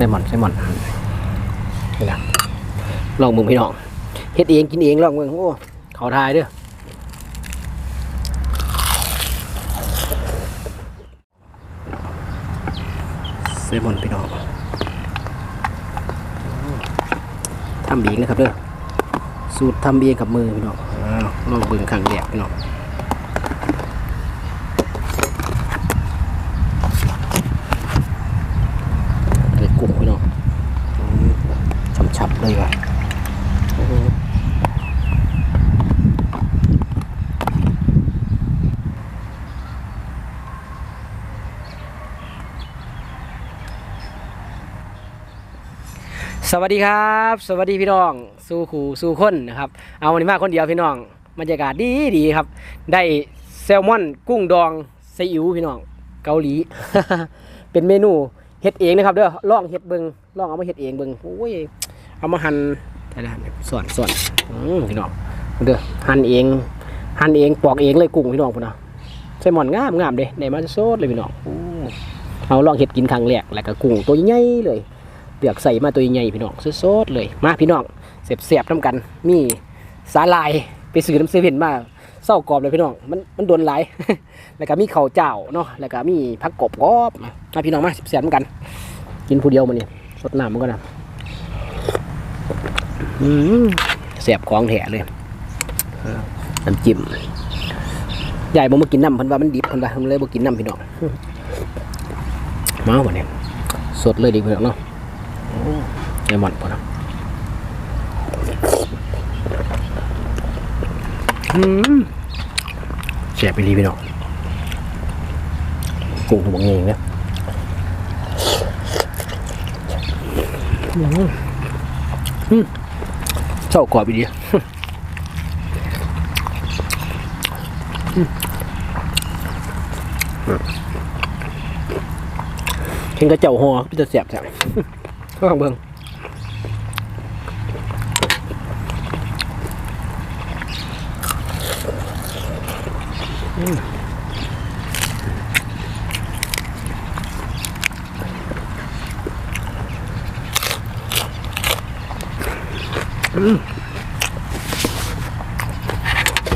ซมอนไซมอนนี่นะลองมึงพี่น้องเฮ็ดเองกินเองลองมึงโอ้เขาทายเด้อไซมอนพี่น้องทำเองนะครับเด้อสูตรทำเองกับมือพี่น้องลองเบิ่งครั้งแรกพี่น้อง เลยกุ้งพี่น้องช้ำๆเลยว่ะโอ้โห สวัสดีครับ สวัสดีพี่น้อง สู่ขู่สู่คนนะครับ เอาวันนี้มาคนเดียวพี่น้องบรรยากาศดีดีครับ ได้แซลมอนกุ้งดองซีอิ๊วพี่น้องเกาหลี เป็นเมนูเฮ็ดเองนะครับเด้อล่องเฮ็ดเบิงล่องเอามาเฮ็ดเองเบิงโอ้ยเอามาหั่นแต่ละส่วนส่วนพี่น้องเด้อหั่นเองหั่นเองปอกเองเลยกุ้งพี่น้องพุ่นนะใส่หมอนงามงามเด้ได้มาโซดเลยพี่น้องเอาล่องเฮ็ดกินครั้งแรกแล้วก็กุ้งตัวใหญ่เลย เลือกใส่มาตัวใหญ่พี่น้องโซดๆเลย มาพี่น้องเสียบๆน้ำกัน มีสาลายไปซื้อน้ำเซเว่นมาเศร้ากรอบเลยพี่น้อง มันมันโดนหลายแล้วก็มีข้าวเจ้าเนาะ แล้วก็มีผักกบกรอบมาพี่น้องมาเสิบแสนกัน กินผู้เดียวมันนี่สดน้ำมันก็นะอืมแสบของแถเลยน้ำจิ้มใหญ่บ่มากินน้ำพันว่ามันดิบพันว่ามันเลยบ่กินน้ำพี่น้องมาวันนี้สดเลยดีพี่น้องเนาะ โอ้ไอหมอนพอนะอืมแสบไปดีพี่น้องกุ้งตัวบางเองเนี่ยอืมเจ้ากรอบอีดีอืมเห็นกระเจ้าหัวพี่จะเสียบแสบก็ ลองเบิ่ง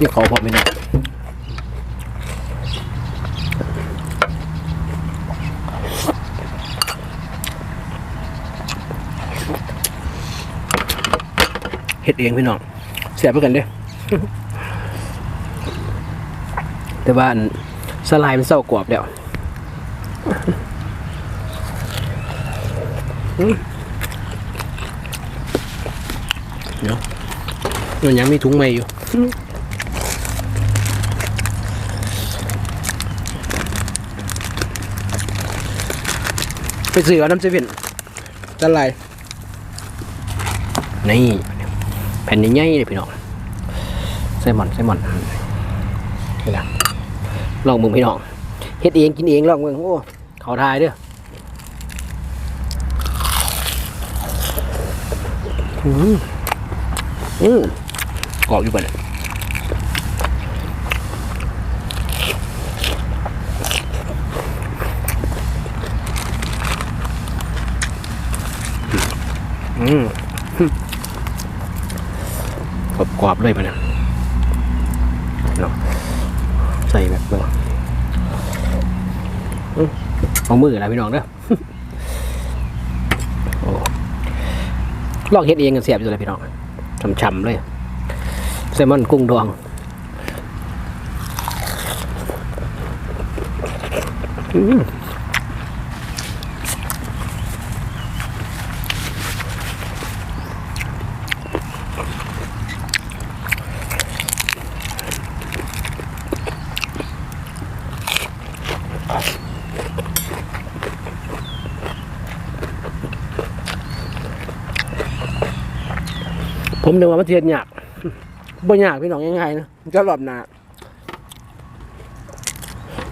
นี่เขาพอไหมเนี่ย ดเองพี่น้องเสียบไปกันเด้แต่ว่าสลายมันเศร้ากรอบแล้วเดี๋ยวมันยังมีถุงใหม่อยู่ไปซื้อเอาน้ำเซเว่นจะไรนี่ แผ่นใหญ่ๆเลยพี่น้องไซมอนไซมอนนี่นะลองมึงพี่น้องเฮ็ดเองกินเองลองมึงโอ้เขาทายเด้ออืมอืมกรอบอยู่ปะเนี่ยอืม กรอบกรอบๆเลยปะเนี่ยเนาะใส่แบบเบิ่งอืมเอามืออะไรพี่น้องเด้อโอ้ลองเฮ็ดเองกันเสียบอยู่เลยพี่น้องช่ำๆเลยแซลมอนกุ้งดองอืม ผมนึกว่ามันเทียนยากบ่ยากพี่น้องง่ายๆนะจะรอบหน้า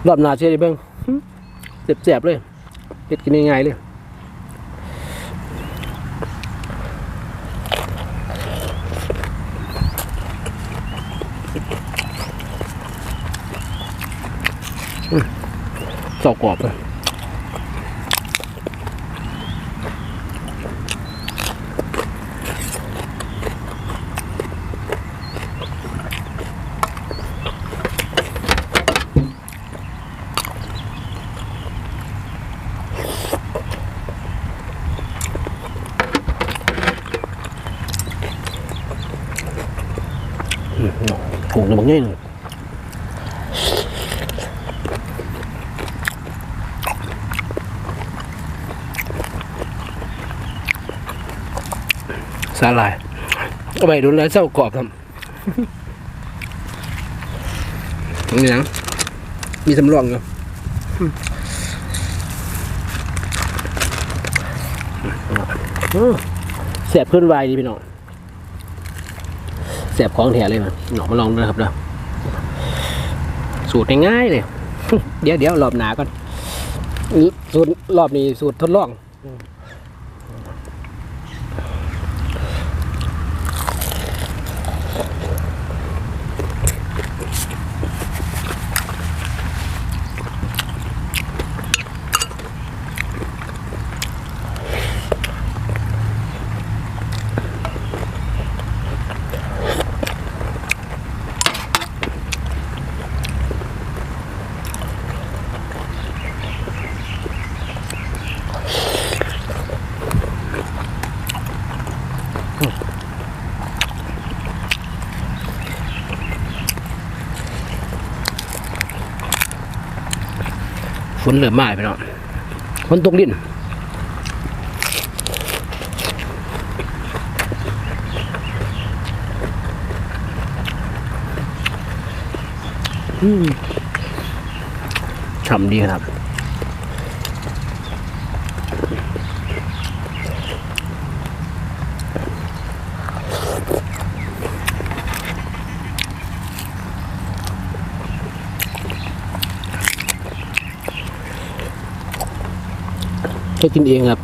รอบหนาเชียร์ดิเบิ้งเจ็บๆเลยเฮ็ดกินง่ายๆเลยอืมเจ้ากรอบเลย หนึ่งบางอย่างหนึ่งสาหร่ายก็ไปดูแล้วเจ้ากรอบทำนี่นะมีสำรองอยู่อืมแสบขึ้นไวดีพี่น้อง แสบของแถเลยมันหนอมาลองดูนะครับเนาะสูตรง่ายๆเลย เดี๋ยวเดี๋ยวรอบหนาก่อนสูตรรอบนี้สูตรทดลอง ฝนเริ่มมาแล้วพี่น้องฝนตกดินอืมฉ่ำดีครับ ให้กินเองครับ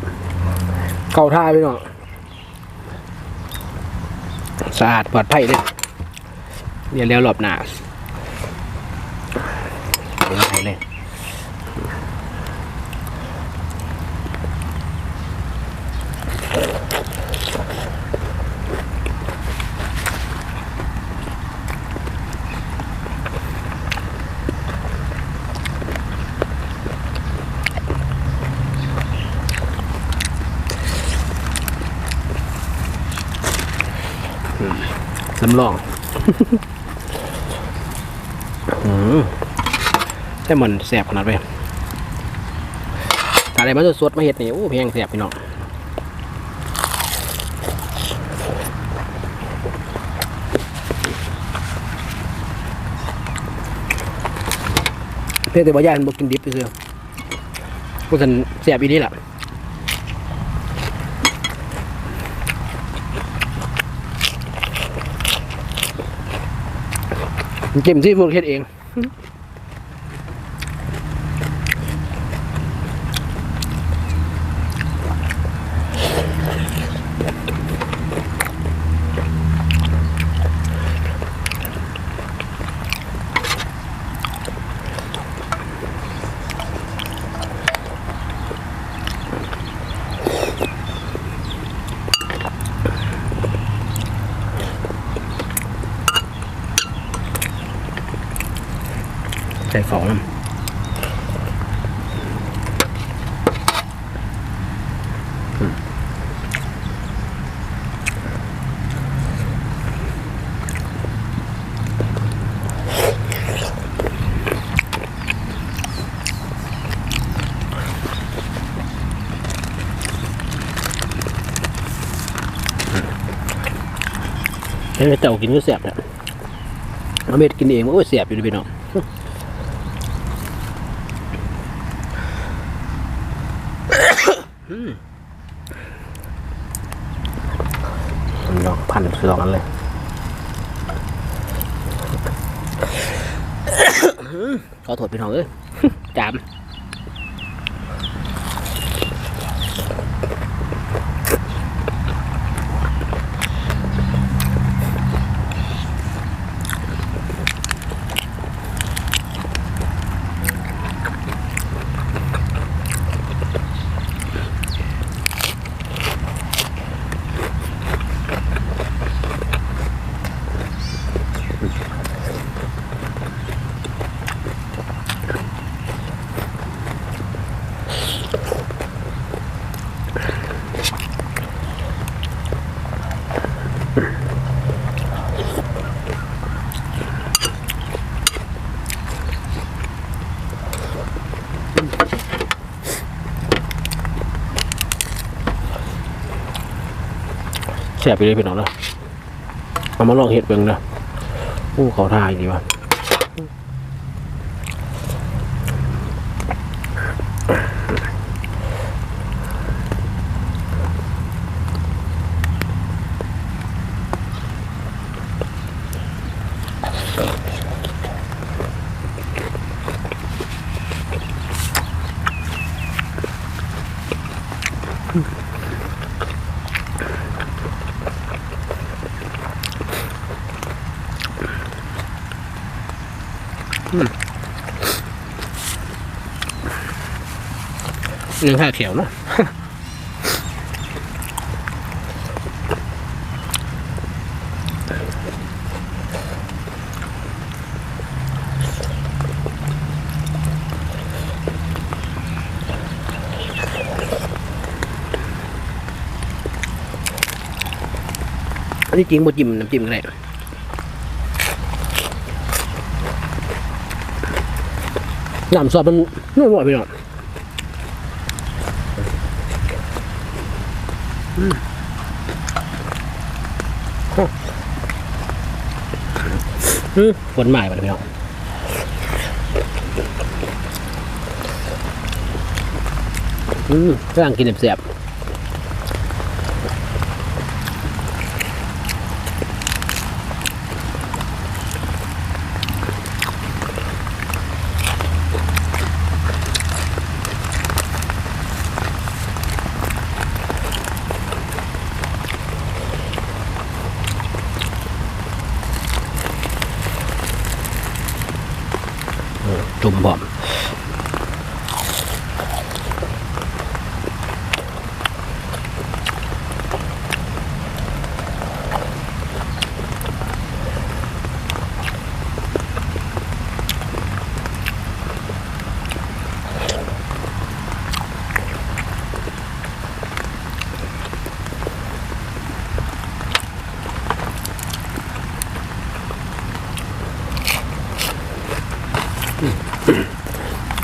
เกาท่าไปหน่อยสะอาดปลอดภัยเลยเรียนแล้วรอบหน้าเรียนไปเลย สำรองอืมแต่มันแสบขนาดไปถ้าอะไรมาสดๆมาเห็ดนี่โอ้เพลงแสบพี่น้องเพียงแต่ว่าย่านบอกกินดิบไปเสียพวกฉันแสบอีนี่แหละ เก็มที่พวกเฮ็ดเอง ส่ของน้ำอืมเฮ้ยเต่ากินก็แสบเนี่ยเอาเม็ดกินเองมันก็แสบอยู่ดีพี่น้อง ลองพันสองอันเลยขอโทษพี่น้องเอ้ยจาม แซ่บไปเลยพี่น้องเนาะเอามาลองเห็ดเบิ่งเนาะโอ้เขาท่าดีว่ะ เรื่องข้าเขียวเนาะอันนี้จริงบ่จิ้มน้ำจิ้มก็ได้ น้ำซอสมันนุ่มกว่าพี่น้องอืมอืมฝนใหม่ไปเลยพี่น้องอืมกำลังกินเสียบๆ จุ่ม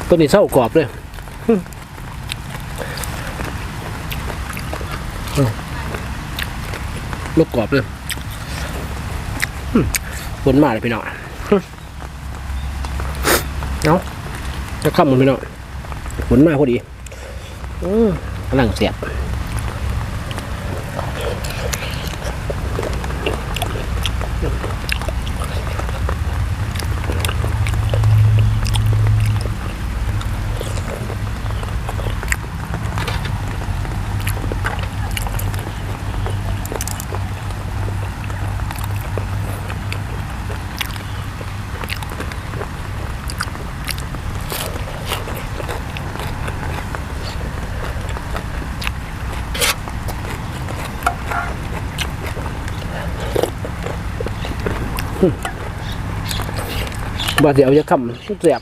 ตัวนี้เศร้ากรอบเลยลูกกรอบเลยบนมาเลยพี่น้องเนาะจะข้ามมันพี่น้องบนมาพอดีอืมลังเสียบ บาดเดี๋ยวจะคำเสียบ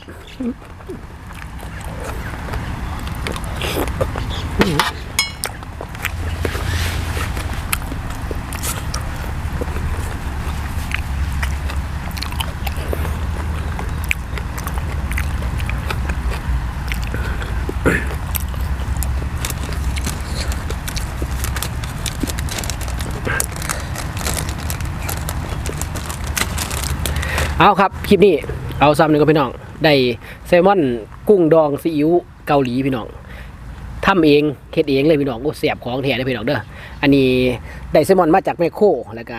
เอาครับ คลิปนี้เอาซ้ำหนึ่งก็พี่น้อง ได้แซลมอนกุ้งดองซีอิ๊วเกาหลีพี่น้องทำเองเฮ็ดเองเลยพี่น้องโอ้เสียบของแท้เลยพี่น้องเด้ออันนี้ได้แซลมอนมาจากแมคโคแล้วก็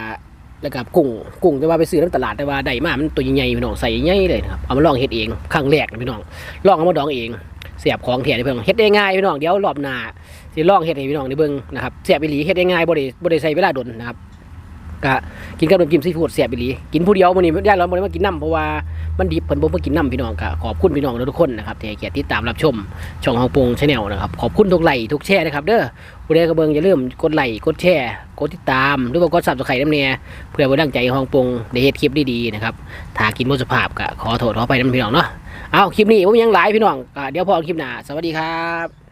แล้วก็กุ้งกุ้งแต่ว่าไปซื้อน้ำตลาดแต่ว่าได้มามันตัวใหญ่ๆพี่น้องใส่ใหญ่เลยครับเอามาลองเฮ็ดเองครั้งแรกนะพี่น้องลองเอามาดองเองเสียบของแท้เลยพี่น้องเฮ็ดได้ง่ายพี่น้องเดี๋ยวรอบหน้าสิลองเฮ็ดให้พี่น้องได้เบิ่งนะครับเสียบอีหลีเฮ็ดได้ง่ายบ่ได้บ่ได้ใช้เวลาดนนะครับ ก็กินกับน้ำจิ้มซีฟู้ดเสียบอีหลีกินผู้เดียวมื้อนี้ได้แล้วบ่ได้มากินน้ำเพราะว่ามันดิบเพิ่นบ่มากินน้ำพี่น้องก็ขอบคุณพี่น้องทุกคนนะครับที่ให้เกียรติติดตามรับชมช่องฮองปงชาแนลนะครับขอบคุณทุกไลค์ทุกแชร์นะครับเด้อผู้ใดก็เบิ่งอย่าลืมกดไลค์กดแชร์กดติดตามหรือว่ากด Subscribe นำแน่เพื่อบ่ดังใจฮองปงได้เฮ็ดคลิปดีๆนะครับถ้ากินบ่สุภาพก็ขอโทษขอไปนํพี่น้องเนาะเอาคลิปนี้ผมยังหลายพี่น้องก็เดี๋ยวพอคลิปหน้าสวัสดีครับ